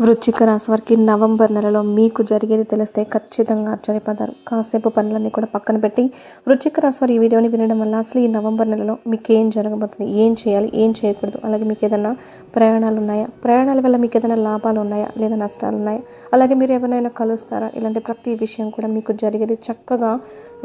వృశ్చిక రాశి వారికి నవంబర్ నెలలో మీకు జరిగేది తెలిస్తే ఖచ్చితంగా ఆశ్చర్యపడతారు. కాసేపు పనులన్నీ కూడా పక్కన పెట్టి వృశ్చిక రాశి వారి ఈ వీడియోని వినడం వల్ల అసలు ఈ నవంబర్ నెలలో మీకు ఏం జరగబోతుంది? ఏం చేయాలి? ఏం చేయకూడదు? అలాగే మీకు ఏదైనా ప్రయాణాలు ఉన్నాయా? ప్రయాణాల వల్ల మీకు ఏదైనా లాభాలు ఉన్నాయా? లేదా నష్టాలు ఉన్నాయా? అలాగే మీరు ఎవరైనా కలుస్తారా? ఇలాంటి ప్రతి విషయం కూడా మీకు జరిగేది చక్కగా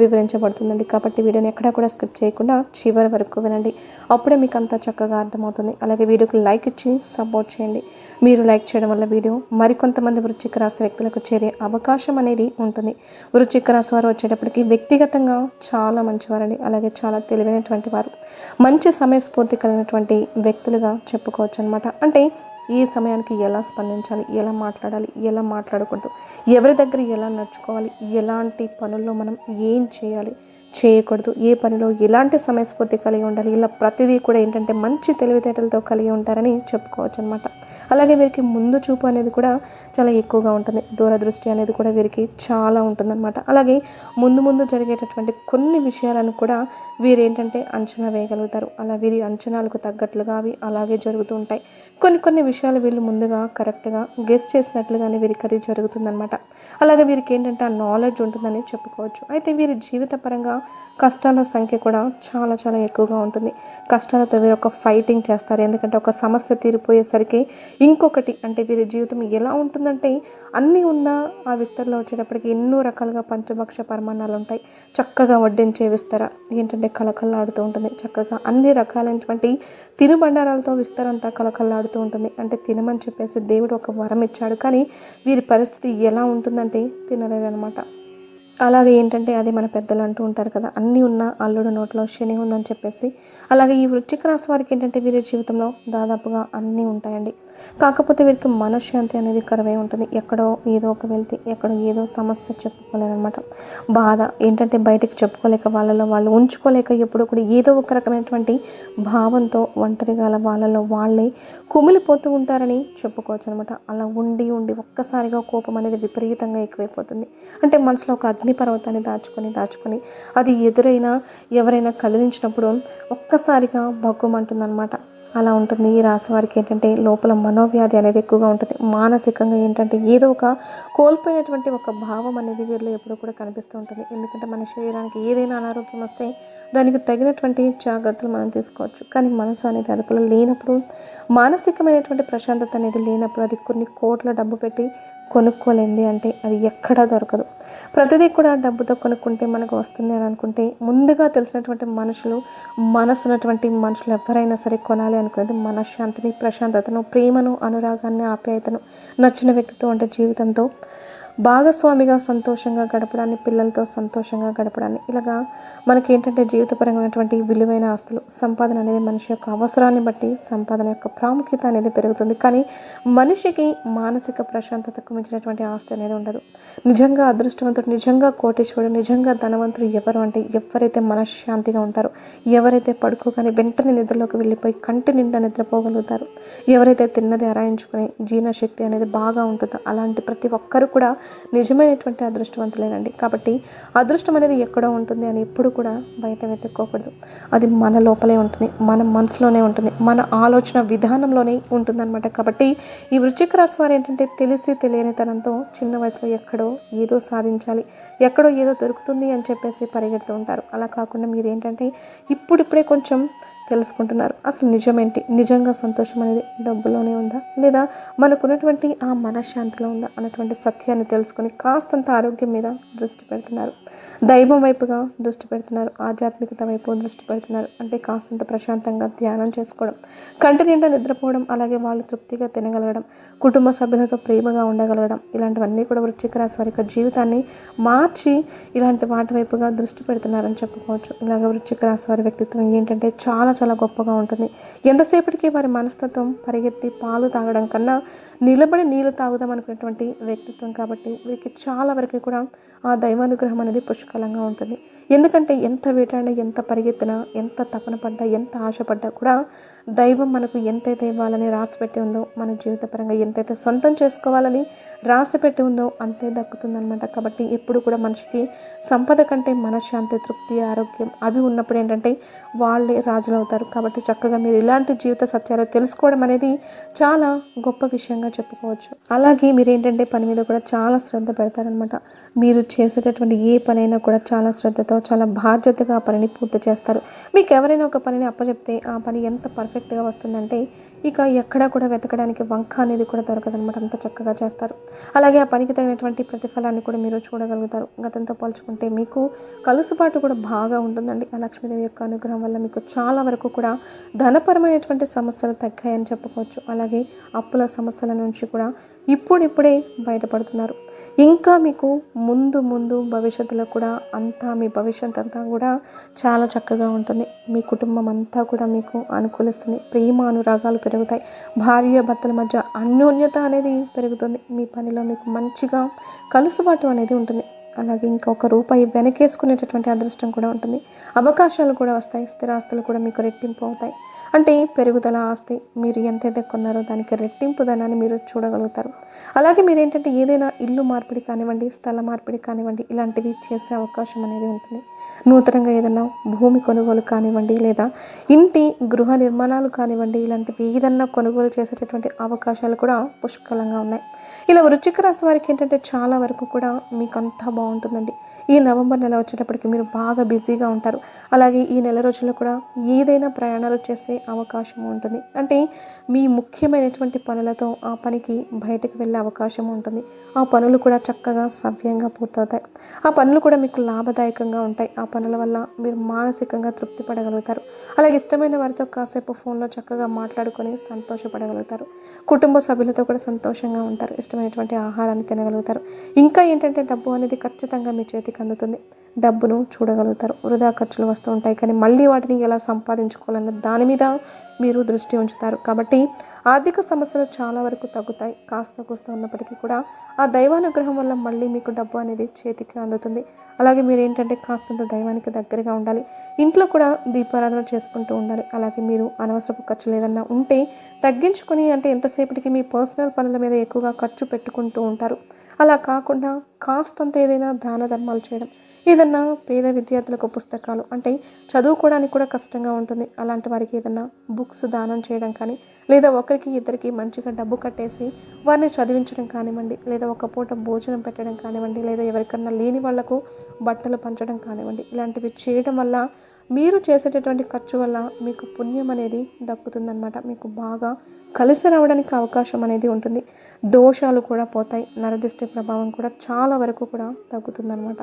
వివరించబడుతుందండి. కాబట్టి వీడియోని ఎక్కడా కూడా స్కిప్ చేయకుండా చివరి వరకు వినండి. అప్పుడే మీకు అంతా చక్కగా అర్థమవుతుంది. అలాగే వీడియోకి లైక్ ఇచ్చి సపోర్ట్ చేయండి. మీరు లైక్ చేయడం వల్ల వీడియో మరికొంతమంది వృచ్చిక రాశి వ్యక్తులకు చేరే అవకాశం అనేది ఉంటుంది. వృచ్చిక రాశి వారు వచ్చేటప్పటికి వ్యక్తిగతంగా చాలా మంచివారండి. అలాగే చాలా తెలివైనటువంటి వారు. మంచి సమయస్ఫూర్తి కలిగినటువంటి వ్యక్తులుగా చెప్పుకోవచ్చు అనమాట అంటే ఈ సమయానికి ఎలా స్పందించాలి? ఎలా మాట్లాడాలి? ఎలా మాట్లాడకూడదు? ఎవరి దగ్గర ఎలా నడుచుకోవాలి? ఎలాంటి పనుల్లో మనం ఏం చేయాలి? చేయకూడదు. ఏ పనిలో ఎలాంటి సమయస్ఫూర్తి కలిగి ఉండాలి? ఇలా ప్రతిదీ కూడా ఏంటంటే మంచి తెలివితేటలతో కలిగి ఉంటారని చెప్పుకోవచ్చు అనమాట అలాగే వీరికి ముందు చూపు అనేది కూడా చాలా ఎక్కువగా ఉంటుంది. దూరదృష్టి అనేది కూడా వీరికి చాలా ఉంటుందన్నమాట. అలాగే ముందు ముందు జరిగేటటువంటి కొన్ని విషయాలను కూడా వీరు ఏంటంటే అంచనా వేయగలుగుతారు. అలా వీరి అంచనాలకు తగ్గట్లుగా అవి అలాగే జరుగుతూ ఉంటాయి. కొన్ని కొన్ని విషయాలు వీళ్ళు ముందుగా కరెక్ట్గా గెస్ చేసినట్లుగానే వీరికి అది జరుగుతుందన్నమాట. అలాగే వీరికి ఏంటంటే ఆ నాలెడ్జ్ ఉంటుందని చెప్పుకోవచ్చు. అయితే వీరి జీవిత పరంగా కష్టాల సంఖ్య కూడా చాలా చాలా ఎక్కువగా ఉంటుంది. కష్టాలతో వీరు ఒక ఫైటింగ్ చేస్తారు. ఎందుకంటే ఒక సమస్య తీరిపోయేసరికి ఇంకొకటి అంటే వీరి జీవితం ఎలా ఉంటుందంటే అన్నీ ఉన్న ఆ విస్తరలో వచ్చేటప్పటికి ఎన్నో రకాలుగా పంచభక్ష పరిమాణాలు ఉంటాయి. చక్కగా వడ్డించే విస్తర ఏంటంటే కలకల్లాడుతూ ఉంటుంది. చక్కగా అన్ని రకాలైనటువంటి తినుబండారాలతో విస్తరంతా కలకల్లాడుతూ ఉంటుంది. అంటే తినమని చెప్పేసి దేవుడు ఒక వరం ఇచ్చాడు. కానీ వీరి పరిస్థితి ఎలా ఉంటుందంటే తినలేరనమాట అలాగే ఏంటంటే అది మన పెద్దలు అంటూ ఉంటారు కదా అన్నీ ఉన్న అల్లుడు నోట్లో శని ఉందని చెప్పేసి. అలాగే ఈ వృశ్చిక రాశి వారికి ఏంటంటే వీరి జీవితంలో దాదాపుగా అన్నీ ఉంటాయండి. కాకపోతే వీరికి మనశ్శాంతి అనేది కరువై ఉంటుంది. ఎక్కడో ఏదో ఒక వెళ్తే ఎక్కడో ఏదో సమస్య చెప్పుకోలేదనమాట బాధ ఏంటంటే బయటకు చెప్పుకోలేక వాళ్ళలో వాళ్ళు ఉంచుకోలేక ఎప్పుడు కూడా ఏదో ఒక రకమైనటువంటి భావంతో ఒంటరిగా వాళ్ళలో వాళ్ళే కుమిలిపోతూ ఉంటారని చెప్పుకోవచ్చు అనమాట అలా ఉండి ఉండి ఒక్కసారిగా కోపం అనేది విపరీతంగా ఎక్కువైపోతుంది. అంటే మనసులో ఒక అగ్ని పర్వతాన్ని దాచుకొని దాచుకొని అది ఎదురైనా ఎవరైనా కదిలించినప్పుడు ఒక్కసారిగా బగ్గుమంటుందన్నమాట అలా ఉంటుంది. ఈ రాశి వారికి ఏంటంటే లోపల మనోవ్యాధి అనేది ఎక్కువగా ఉంటుంది. మానసికంగా ఏంటంటే ఏదో ఒక కోల్పోయినటువంటి ఒక భావం అనేది వీరిలో ఎప్పుడూ కూడా కనిపిస్తూ ఉంటుంది. ఎందుకంటే మన శరీరానికి ఏదైనా అనారోగ్యం వస్తే దానికి తగినటువంటి జాగ్రత్తలు మనం తీసుకోవచ్చు. కానీ మనసు అనేది అదుపులో లేనప్పుడు మానసికమైనటువంటి ప్రశాంతత అనేది లేనప్పుడు అది కొన్ని కోట్ల డబ్బు పెట్టి కొనుక్కోలేంది అంటే అది ఎక్కడా దొరకదు. ప్రతిదీ కూడా డబ్బుతో కొనుక్కుంటే మనకు వస్తుంది అని అనుకుంటే ముందుగా తెలిసినటువంటి మనుషులు మనసున్నటువంటి మనుషులు ఎవరైనా సరే కొనాలి అనుకునేది మనశ్శాంతిని ప్రశాంతతను ప్రేమను అనురాగాన్ని ఆప్యాయతను నచ్చిన వ్యక్తితో అంటే జీవితంతో భాగస్వామిగా సంతోషంగా గడపడాన్ని పిల్లలతో సంతోషంగా గడపడాన్ని. ఇలాగా మనకి ఏంటంటే జీవితపరమైనటువంటి విలువైన ఆస్తులు సంపాదన అనేది మనిషి యొక్క అవసరాన్ని బట్టి సంపాదన యొక్క ప్రాముఖ్యత అనేది పెరుగుతుంది. కానీ మనిషికి మానసిక ప్రశాంతతకు మించినటువంటి ఆస్తి అనేది ఉండదు. నిజంగా అదృష్టవంతుడు నిజంగా కోటేశ్వరుడు నిజంగా ధనవంతుడు ఎవరు అంటే ఎవరైతే మనశ్శాంతిగా ఉంటారో ఎవరైతే పడుకోగానే వెంటనే నిద్రలోకి వెళ్ళిపోయి కంటి నిండా నిద్రపోగలుగుతారు ఎవరైతే తిన్నది అరాయించుకుని జీర్ణశక్తి అనేది బాగా ఉంటుందో అలాంటి ప్రతి ఒక్కరు కూడా నిజమైనటువంటి అదృష్టవంతులేనండి. కాబట్టి అదృష్టం అనేది ఎక్కడో ఉంటుంది అని ఎప్పుడు కూడా బయట వెతుక్కోకూడదు. అది మన లోపలే ఉంటుంది మన మనసులోనే ఉంటుంది మన ఆలోచన విధానంలోనే ఉంటుందన్నమాట. కాబట్టి ఈ వృశ్చిక రాశి వారు ఏంటంటే తెలిసి తెలియని తనంతో చిన్న వయసులో ఎక్కడో ఏదో సాధించాలి ఎక్కడో ఏదో దొరుకుతుంది అని చెప్పేసి పరిగెడుతూ ఉంటారు. అలా కాకుండా మీరు ఏంటంటే ఇప్పుడిప్పుడే కొంచెం తెలుసుకుంటున్నారు. అసలు నిజమేంటి? నిజంగా సంతోషం అనేది డబ్బులోనే ఉందా? లేదా మనకున్నటువంటి ఆ మనశ్శాంతిలో ఉందా అన్నటువంటి సత్యాన్ని తెలుసుకొని కాస్తంత ఆరోగ్యం మీద దృష్టి పెడుతున్నారు. దైవం వైపుగా దృష్టి పెడుతున్నారు. ఆధ్యాత్మికత వైపు దృష్టి పెడుతున్నారు. అంటే కాస్తంత ప్రశాంతంగా ధ్యానం చేసుకోవడం. కంటి నిండా నిద్రపోవడం అలాగే వాళ్ళు తృప్తిగా తినగలగడం కుటుంబ సభ్యులతో ప్రేమగా ఉండగలగడం ఇలాంటివన్నీ కూడా వృశ్చిక రాశి వారి యొక్క జీవితాన్ని మార్చి ఇలాంటి వాటి వైపుగా దృష్టి పెడుతున్నారని చెప్పుకోవచ్చు. ఇలాగ వృశ్చిక రాశి వారి వ్యక్తిత్వం ఏంటంటే చాలా చాలా గొప్పగా ఉంటుంది. ఎంతసేపటికి వారి మనస్తత్వం పరిగెత్తి పాలు తాగడం కన్నా నిలబడి నీళ్ళు తాగుదాం అనుకునేటువంటి వ్యక్తిత్వం కాబట్టి వీరికి చాలా వరకు కూడా ఆ దైవానుగ్రహం అనేది పుష్కలంగా ఉంటుంది. ఎందుకంటే ఎంత వేటాడినా ఎంత పరిగెత్తినా ఎంత తపన పడ్డా ఎంత ఆశపడ్డా కూడా దైవం మనకు ఎంతైతే ఇవ్వాలని రాసిపెట్టి ఉందో మన జీవితపరంగా ఎంతైతే సొంతం చేసుకోవాలని రాసిపెట్టి ఉందో అంతే దక్కుతుందనమాట కాబట్టి ఎప్పుడు కూడా మనిషికి సంపద కంటే మనశ్శాంతి తృప్తి ఆరోగ్యం అవి ఉన్నప్పుడు ఏంటంటే వాళ్ళే రాజులు అవుతారు కాబట్టి చక్కగా మీరు ఇలాంటి జీవిత సత్యాలు తెలుసుకోవడం అనేది చాలా గొప్ప విషయంగా చెప్పుకోవచ్చు. అలాగే మీరు ఏంటంటే పని మీద కూడా చాలా శ్రద్ధ పెడతారనమాట మీరు చేసేటటువంటి ఏ పనైనా కూడా చాలా శ్రద్ధతో చాలా బాధ్యతగా ఆ పనిని పూర్తి చేస్తారు. మీకు ఎవరైనా ఒక పనిని అప్పచెప్తే ఆ పని ఎంత పర్ఫెక్ట్గా వస్తుందంటే ఇక ఎక్కడా కూడా వెతకడానికి వంక అనేది కూడా దొరకదనమాట అంత చక్కగా చేస్తారు. అలాగే ఆ పనికి తగినటువంటి ప్రతిఫలాన్ని కూడా మీరు చూడగలుగుతారు. గతంతో పోల్చుకుంటే మీకు కలుసుబాటు కూడా బాగా ఉంటుందండి. ఆ లక్ష్మీదేవి యొక్క అనుగ్రహం వల్ల మీకు చాలా వరకు కూడా ధనపరమైనటువంటి సమస్యలు తగ్గాయని చెప్పుకోవచ్చు. అలాగే అప్పుల సమస్యల నుంచి కూడా ఇప్పుడిప్పుడే బయటపడుతున్నారు. ఇంకా మీకు ముందు ముందు భవిష్యత్తులో కూడా అంతా మీ భవిష్యత్ అంతా కూడా చాలా చక్కగా ఉంటుంది. మీ కుటుంబం అంతా కూడా మీకు అనుకూలిస్తుంది. ప్రేమ అనురాగాలు పెరుగుతాయి. భార్య భర్తల మధ్య అన్యోన్యత అనేది పెరుగుతుంది. మీ పనిలో మీకు మంచిగా కలుసుబాటు అనేది ఉంటుంది. అలాగే ఇంకా ఒక రూపాయి వెనకేసుకునేటటువంటి అదృష్టం కూడా ఉంటుంది. అవకాశాలు కూడా వస్తాయి. స్థిరాస్తులు కూడా మీకు రెట్టింపు అవుతాయి. అంటే పెరుగుదల ఆస్తి మీరు ఎంతైతే కొన్నారో దానికి రెట్టింపు ధనాన్ని మీరు చూడగలుగుతారు. అలాగే మీరు ఏంటంటే ఏదైనా ఇల్లు మార్పిడి కానివ్వండి స్థల మార్పిడి కానివ్వండి ఇలాంటివి చేసే అవకాశం అనేది ఉంటుంది. నూతనంగా ఏదైనా భూమి కొనుగోలు కానివ్వండి లేదా ఇంటి గృహ నిర్మాణాలు కానివ్వండి ఇలాంటివి ఏదన్నా కొనుగోలు చేసేటటువంటి అవకాశాలు కూడా పుష్కలంగా ఉన్నాయి. ఇలా వృచ్చిక రాశి వారికి ఏంటంటే చాలా వరకు కూడా మీకు అంతా బాగుంటుందండి. ఈ నవంబర్ నెల వచ్చేటప్పటికి మీరు బాగా బిజీగా ఉంటారు. అలాగే ఈ నెల రోజుల్లో కూడా ఏదైనా ప్రయాణాలు చేసే అవకాశం ఉంటుంది. అంటే మీ ముఖ్యమైనటువంటి పనులతో ఆ పనికి బయటకు వెళ్ళే అవకాశం ఉంటుంది. ఆ పనులు కూడా చక్కగా సవ్యంగా పూర్తవుతాయి. ఆ పనులు కూడా మీకు లాభదాయకంగా ఉంటాయి. ఆ పనుల వల్ల మీరు మానసికంగా తృప్తి పడగలుగుతారు. అలాగే ఇష్టమైన వారితో కాసేపు ఫోన్లో చక్కగా మాట్లాడుకొని సంతోషపడగలుగుతారు. కుటుంబ సభ్యులతో కూడా సంతోషంగా ఉంటారు. ఇష్టమైనటువంటి ఆహారాన్ని తినగలుగుతారు. ఇంకా ఏంటంటే డబ్బు అనేది ఖచ్చితంగా మీ చేతికి అందుతుంది. డబ్బును చూడగలుగుతారు. వృధా ఖర్చులు వస్తూ ఉంటాయి. కానీ మళ్ళీ వాటిని ఎలా సంపాదించుకోవాలన్న దాని మీద మీరు దృష్టి ఉంచుతారు. కాబట్టి ఆర్థిక సమస్యలు చాలా వరకు తగ్గుతాయి. కాస్త కూస్త ఉన్నప్పటికీ కూడా ఆ దైవానుగ్రహం వల్ల మళ్ళీ మీకు డబ్బు అనేది చేతికి అందుతుంది. అలాగే మీరు ఏంటంటే కాస్తంత దైవానికి దగ్గరగా ఉండాలి. ఇంట్లో కూడా దీపారాధన చేసుకుంటూ ఉండాలి. అలాగే మీరు అనవసరపు ఖర్చులు ఏదన్నా ఉంటే తగ్గించుకొని అంటే ఎంతసేపటికి మీ పర్సనల్ పనుల మీద ఎక్కువగా ఖర్చు పెట్టుకుంటూ ఉంటారు. అలా కాకుండా కాస్తంత ఏదైనా దాన ధర్మాలు చేయడం. ఏదన్నా పేద విద్యార్థులకు పుస్తకాలు అంటే చదువుకోవడానికి కూడా కష్టంగా ఉంటుంది. అలాంటి వారికి ఏదన్నా బుక్స్ దానం చేయడం కానీ లేదా ఒకరికి ఇద్దరికి మంచిగా డబ్బు కట్టేసి వారిని చదివించడం కానివ్వండి లేదా ఒక పూట భోజనం పెట్టడం కానివ్వండి లేదా ఎవరికన్నా లేని వాళ్ళకు బట్టలు పంచడం కానివ్వండి ఇలాంటివి చేయడం వల్ల మీరు చేసేటటువంటి ఖర్చు వల్ల మీకు పుణ్యం అనేది దక్కుతుందనమాట మీకు బాగా కలిసి రావడానికి అవకాశం అనేది ఉంటుంది. దోషాలు కూడా పోతాయి. నరదృష్టి ప్రభావం కూడా చాలా వరకు కూడా తగ్గుతుందనమాట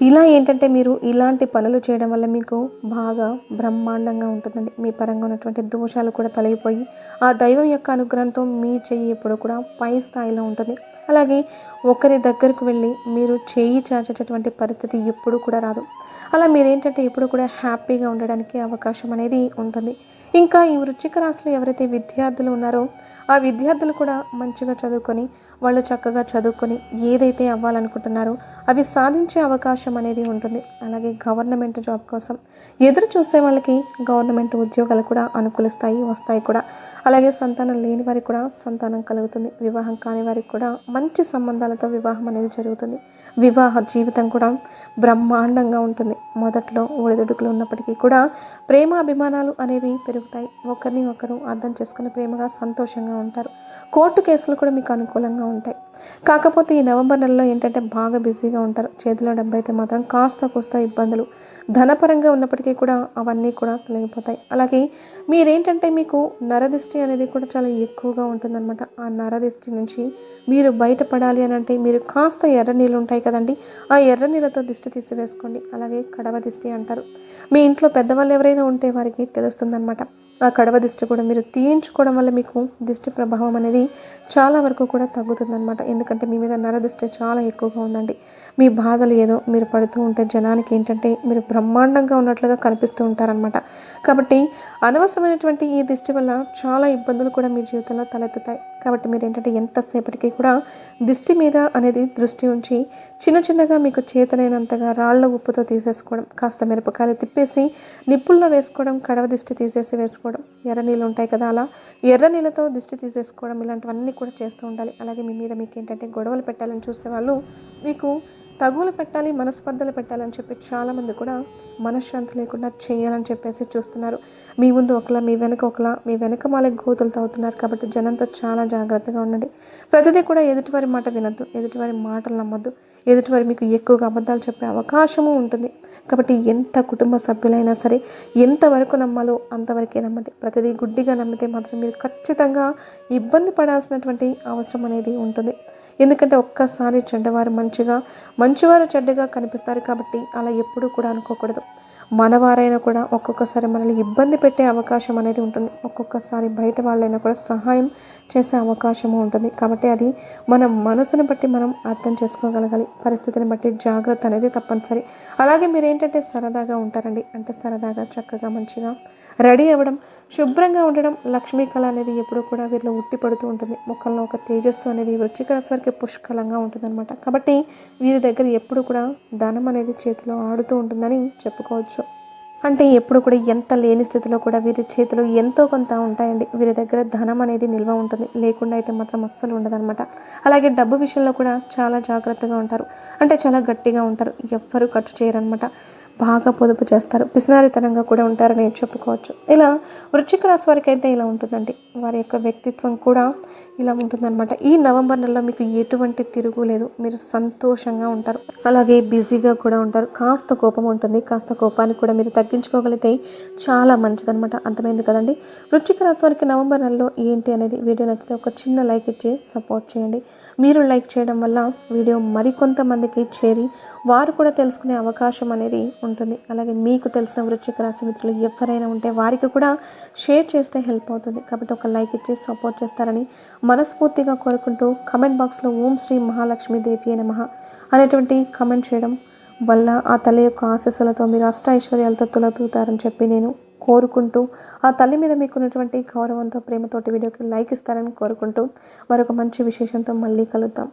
ఇలా ఏంటంటే మీరు ఇలాంటి పనులు చేయడం వల్ల మీకు బాగా బ్రహ్మాండంగా ఉంటుందండి. మీ పరంగా ఉన్నటువంటి దోషాలు కూడా తొలగిపోయి ఆ దైవం యొక్క అనుగ్రహంతో మీ చెయ్యి ఎప్పుడు కూడా పై స్థాయిలో ఉంటుంది. అలాగే ఒకరి దగ్గరకు వెళ్ళి మీరు చేయి చాచేటటువంటి పరిస్థితి ఎప్పుడూ కూడా రాదు. అలా మీరేంటంటే ఎప్పుడు కూడా హ్యాపీగా ఉండడానికి అవకాశం అనేది ఉంటుంది. ఇంకా ఈ వృచ్చిక రాశిలో ఎవరైతే విద్యార్థులు ఉన్నారో ఆ విద్యార్థులు కూడా మంచిగా చదువుకొని వాళ్ళు చక్కగా చదువుకొని ఏదైతే అవ్వాలనుకుంటున్నారో అవి సాధించే అవకాశం అనేది ఉంటుంది. అలాగే గవర్నమెంట్ జాబ్ కోసం ఎదురు చూసే వాళ్ళకి గవర్నమెంట్ ఉద్యోగాలు కూడా అనుకూలిస్తాయి వస్తాయి కూడా. అలాగే సంతానం లేని వారికి కూడా సంతానం కలుగుతుంది. వివాహం కాని వారికి కూడా మంచి సంబంధాలతో వివాహం అనేది జరుగుతుంది. వివాహ జీవితం కూడా బ్రహ్మాండంగా ఉంటుంది. మొదట్లో ఒడిదుడుకులు ఉన్నప్పటికీ కూడా ప్రేమ అభిమానాలు అనేవి పెరుగుతాయి. ఒకరిని ఒకరు అర్థం చేసుకుని ప్రేమగా సంతోషంగా ఉంటారు. కోర్టు కేసులు కూడా మీకు అనుకూలంగా ఉంటాయి. కాకపోతే ఈ నవంబర్ నెలలో ఏంటంటే బాగా బిజీగా ఉంటారు. చేతిలో డబ్బు అయితే మాత్రం కాస్త కూస్త ఇబ్బందులు. ధనపరంగా ఉన్నప్పటికీ కూడా అవన్నీ కూడా తొలగిపోతాయి. అలాగే మీరేంటంటే మీకు నరదిష్టి అనేది కూడా చాలా ఎక్కువగా ఉంటుందన్నమాట. ఆ నరదిష్టి నుంచి మీరు బయటపడాలి అని అంటే మీరు కాస్త ఎర్ర నీళ్ళు ఉంటాయి కదండి ఆ ఎర్ర నీళ్ళతో దిష్టి తీసివేసుకోండి. అలాగే కడవ దిష్టి అంటారు. మీ ఇంట్లో పెద్దవాళ్ళు ఎవరైనా ఉంటే వారికి తెలుస్తుందన్నమాట. ఆ కడవ దిష్టి కూడా మీరు తీయించుకోవడం వల్ల మీకు దిష్టి ప్రభావం అనేది చాలా వరకు కూడా తగ్గుతుందన్నమాట. ఎందుకంటే మీ మీద నర దిష్టి చాలా ఎక్కువగా ఉందండి. మీ బాధలు ఏదో మీరు పడుతూ ఉంటే జనానికి ఏంటంటే మీరు బ్రహ్మాండంగా ఉన్నట్లుగా కనిపిస్తూ ఉంటారనమాట కాబట్టి అనవసరమైనటువంటి ఈ దిష్టి వల్ల చాలా ఇబ్బందులు కూడా మీ జీవితంలో తలెత్తుతాయి. కాబట్టి మీరు ఏంటంటే ఎంతసేపటికి కూడా దిష్టి మీద అనేది దృష్టి ఉంచి చిన్న చిన్నగా మీకు చేతనైనంతగా రాళ్ళ ఉప్పుతో తీసేసుకోవడం కాస్త మిరపకాయలు తిప్పేసి నిప్పుల్లో వేసుకోవడం కడవ దిష్టి తీసేసి వేసుకోవడం ఎర్ర నీళ్ళు ఉంటాయి కదా అలా ఎర్ర నీళ్ళతో దిష్టి తీసేసుకోవడం ఇలాంటివన్నీ కూడా చేస్తూ ఉండాలి. అలాగే మీ మీద మీకు ఏంటంటే గొడవలు పెట్టాలని చూసే వాళ్ళు మీకు తగులు పెట్టాలి మనస్పర్ధలు పెట్టాలని చెప్పి చాలామంది కూడా మనశ్శాంతి లేకుండా చేయాలని చెప్పేసి చూస్తున్నారు. మీ ముందు ఒకలా మీ వెనక ఒకలా మీ వెనక మాలే గోతులు తవ్వుతున్నారు కాబట్టి జనంతో చాలా జాగ్రత్తగా ఉండండి. ప్రతిదీ కూడా ఎదుటివారి మాట వినొద్దు ఎదుటివారి మాటలు నమ్మొద్దు ఎదుటివారి మీకు ఎక్కువగా అబద్ధాలు చెప్పే అవకాశము ఉంటుంది. కాబట్టి ఎంత కుటుంబ సభ్యులైనా సరే ఎంతవరకు నమ్మాలో అంతవరకే నమ్మండి. ప్రతిదీ గుడ్డిగా నమ్మితే మాత్రం మీరు ఖచ్చితంగా ఇబ్బంది పడాల్సినటువంటి అవసరం అనేది ఉంటుంది. ఎందుకంటే ఒక్కసారి చెడ్డవారు మంచిగా మంచివారు చెడ్డగా కనిపిస్తారు కాబట్టి అలా ఎప్పుడూ కూడా అనుకోకూడదు. మనవారైనా కూడా ఒక్కొక్కసారి మనల్ని ఇబ్బంది పెట్టే అవకాశం అనేది ఉంటుంది. ఒక్కొక్కసారి బయట వాళ్ళైనా కూడా సహాయం చేసే అవకాశము ఉంటుంది. కాబట్టి అది మన మనసును బట్టి మనం అర్థం చేసుకోగలగాలి. పరిస్థితిని బట్టి జాగ్రత్త అనేది తప్పనిసరి. అలాగే మీరు ఏంటంటే సరదాగా ఉంటారండి. అంటే సరదాగా చక్కగా మంచిగా రెడీ అవ్వడం శుభ్రంగా ఉండడం లక్ష్మీ కళ అనేది ఎప్పుడూ కూడా వీరిలో ఉట్టిపడుతూ ఉంటుంది. ముఖంలో ఒక తేజస్సు అనేది వృచ్చిక రాశి పుష్కలంగా ఉంటుందన్నమాట. కాబట్టి వీరి దగ్గర ఎప్పుడు కూడా ధనం అనేది చేతిలో ఆడుతూ ఉంటుందని చెప్పుకోవచ్చు. అంటే ఎప్పుడు కూడా ఎంత లేని స్థితిలో కూడా వీరి చేతిలో ఎంతో కొంత ఉంటాయండి. వీరి దగ్గర ధనం అనేది నిల్వ ఉంటుంది. లేకుండా అయితే మాత్రం అస్సలు ఉండదన్నమాట. అలాగే డబ్బు విషయంలో కూడా చాలా జాగ్రత్తగా ఉంటారు. అంటే చాలా గట్టిగా ఉంటారు. ఎవ్వరూ ఖర్చు చేయరనమాట బాగా పొదుపు చేస్తారు. పిసినారితనంగా కూడా ఉంటారని చెప్పుకోవచ్చు. ఇలా వృశ్చిక రాశి వారికి అయితే ఇలా ఉంటుందండి. వారి యొక్క వ్యక్తిత్వం కూడా ఇలా ఉంటుందన్నమాట. ఈ నవంబర్ నెలలో మీకు ఎటువంటి తిరుగు లేదు. మీరు సంతోషంగా ఉంటారు. అలాగే బిజీగా కూడా ఉంటారు. కాస్త కోపం ఉంటుంది. కాస్త కోపాన్ని కూడా మీరు తగ్గించుకోగలిగితే చాలా మంచిదన్నమాట. అర్థమైంది కదండి? వృశ్చిక రాశి వారికి నవంబర్ నెలలో ఏంటి అనేది వీడియో నచ్చితే ఒక చిన్న లైక్ ఇచ్చి సపోర్ట్ చేయండి. మీరు లైక్ చేయడం వల్ల వీడియో మరికొంతమందికి చేరి వారు కూడా తెలుసుకునే అవకాశం అనేది ఉంటుంది. అలాగే మీకు తెలిసిన వృశ్చిక రాశి మిత్రులు ఎవరైనా ఉంటే వారికి కూడా షేర్ చేస్తే హెల్ప్ అవుతుంది. కాబట్టి ఒక లైక్ ఇచ్చి సపోర్ట్ చేస్తారని మనస్ఫూర్తిగా కోరుకుంటూ కమెంట్ బాక్స్లో ఓం శ్రీ మహాలక్ష్మి దేవి నమః అనేటువంటి కమెంట్ చేయడం వల్ల ఆ తల్లి యొక్క ఆశస్సులతో మీరు అష్ట ఐశ్వర్యాలతో తులతూతారని చెప్పి నేను కోరుకుంటూ ఆ తల్లి మీద మీకున్నటువంటి గౌరవంతో ప్రేమతోటి వీడియోకి లైక్ ఇస్తారని కోరుకుంటూ మరొక మంచి విశేషంతో మళ్ళీ కలుద్దాం.